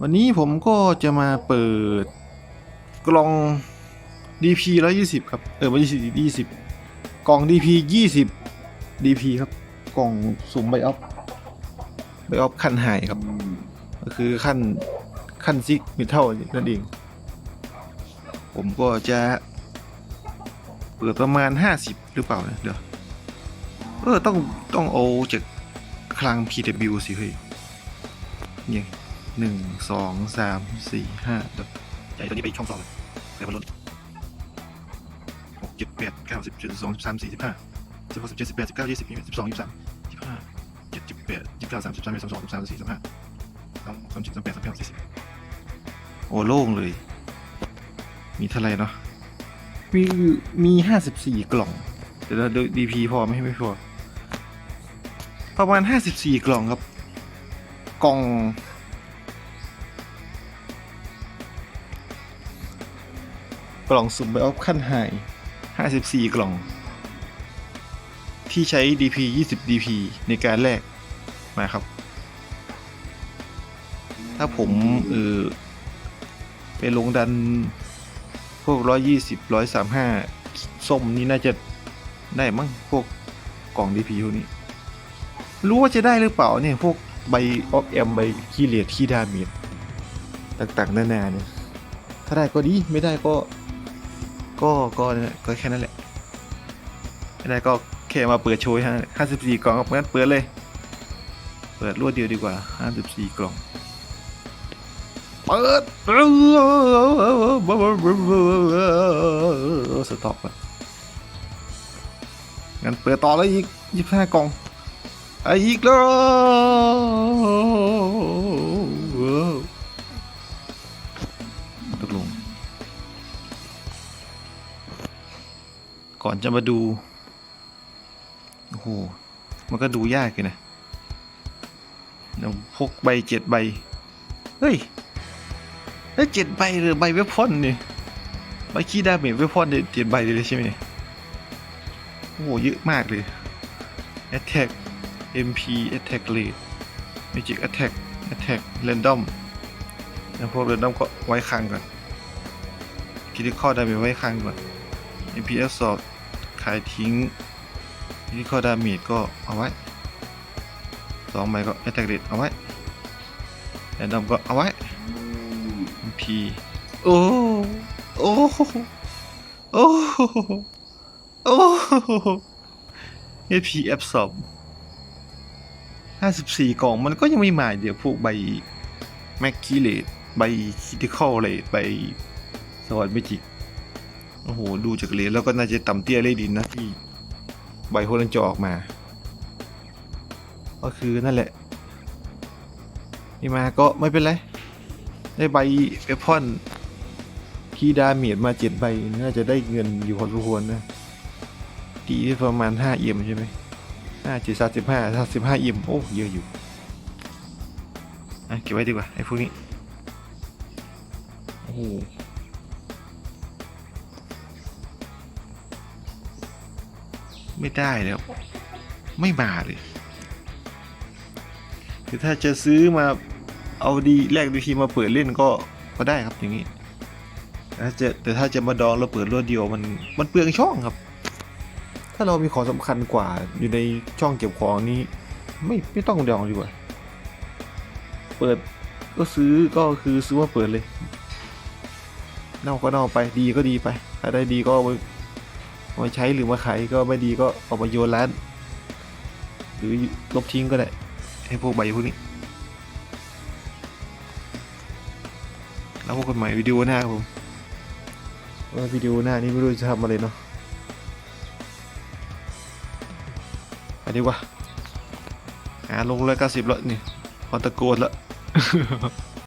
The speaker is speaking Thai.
วันนี้ผมก็จะมาเปิดกล่อง DP 120 ครับ เออไม่ใช่20 กล่อง DP 20 DP ครับ กล่องสุ่มไบออฟไบออฟขั้นไฮครับ ก็คือขั้นขั้นซิกมิทัลนั่นเอง ผมก็จะเปิดประมาณ 50 หรือเปล่านะเดี๋ยว เออ ต้องต้องเอาจากคลัง PW สิเฮ้ยเนี่ย หนึ่งสองสามสี่ห้าใหญ่ตัวนี้ไปอีกช่องสองเลยเดี๋ยวมันล้นหกเจ็ดแปดเก้าสิบเจ็ดสองสิบสามสี่สิบห้าสิบหกสิบเจ็ดสิบแปดสิบเก้ายี่สิบยี่สิบสองยี่สิบสามสิบห้าเจ็ดสิบแปดยี่สิบเก้าสามสิบสามสิบสองสิบสามสิบสี่สิบห้าสองสามสิบสามแปดสามเก้าสี่สิบโอ้โล่งเลย มีเท่าไหร่เนาะมีมีห้าสิบสี่กล่องเดี๋ยวเราดูดีพีพอไหมไม่พอประมาณห้าสิบสี่กล่องครับ กล่อง กล่องสุ่มไปออฟขั้นไฮห้าสิบสี่กล่อง ที่ใช้ DP 20 DP ในการแลกมาครับ ถ้าผมเออไปลงดันพวก 120 135 ส้มนี่น่าจะได้มั้งพวกกล่อง DP พวกนี้ รู้ว่าจะได้หรือเปล่าเนี่ย พวกใบออฟแอมใบขี้เหลียดขี้ดาเมจต่างๆนานาเนี่ยถ้าได้ก็ดีไม่ได้ก็ ก็ก็ก็แค่นั้นแหละไม่ได้ก็แค่มาเปิดโชว์ฮะห้าสิบสี่กล่องครับงั้นเปิดเลย เปิดรวดเดียวดีกว่าห้าสิบสี่กล่องเปิดสต็อปก่อนงั้นเปิดต่อเลยอีกยี่สิบห้ากล่องอีกแล้ว ก่อนจะมาดู โอ้โห มันก็ดูยากเลยนะเดี๋ยวพกใบเจ็ดใบ เฮ้ยเฮ้ยเจ็ดใบหรือใบเวพอนเนี่ยใบขี้ดาเมจเวพอนเนี่ยเจ็ดใบเลยใช่ไหมเนี่ย โอ้โห เยอะมากเลย Attack MP Attack Rate Magic Attack Attack Random แล้วพวก Random ก็ไว้ค้างก่อน Critical Damage ไว้ค้างก่อน MPS สอบ ขายทิ้ง Critical Damage ก็เอาไว้สองใบก็ Attack Rate เอาไว้ Random ก็เอาไว้ MP โอ้โอ้โอ้โอ้ APF สอบห้าสิบสี่กล่องมันก็ยังไม่มาเดี๋ยวพวกใบแม็กคีเลตใบคิติคอลเลตใบสวัสดเมจิก โอ้โห ดูจากเลนแล้วก็น่าจะต่ำเตี้ยเลยดินนะที่ใบโฮลันจอออกมา ก็คือนั่นแหละนี่มาก็ไม่เป็นไร ได้ใบเอพอนคีดาเมียดมาเจ็ดใบ น่าจะได้เงินอยู่พอสมควรนะตีประมาณห้าเอี่ยมใช่ไหมห้าเจ็ดสามสิบห้าสามสิบห้าเอี่ยมโอ้เยอะอยู่อะเก็บไว้ดีกว่าไอ้พวกนี้โอ้โห ไม่ได้แล้ว ไม่มาเลยคือถ้าจะซื้อมาเอาดีแลกดีทีมาเปิดเล่นก็ก็ได้ครับอย่างนี้แต่ถ้าจะแต่ถ้าจะมาดองแล้วเปิดรวดเดียวมันมันเปลืองช่องครับ ถ้าเรามีของสำคัญกว่าอยู่ในช่องเก็บของนี้ ไม่ไม่ต้องดองดีกว่า เปิดก็ซื้อก็คือซื้อมาเปิดเลยเน่าก็เน่าไปดีก็ดีไปถ้าได้ดีก็ มาใช้หรือมาขายก็ไม่ดีก็เอามาโยนร้าน หรือลบทิ้งก็ได้ให้พวกใบพวกนี้ แล้วพบกันใหม่วิดีโอหน้าครับผมว่าวิดีโอหน้านี้ไม่รู้จะทำอะไรเนาะไปดีกว่าหาลงเลยเก้าสิบแล้วนี่พอตะโกนแล้ว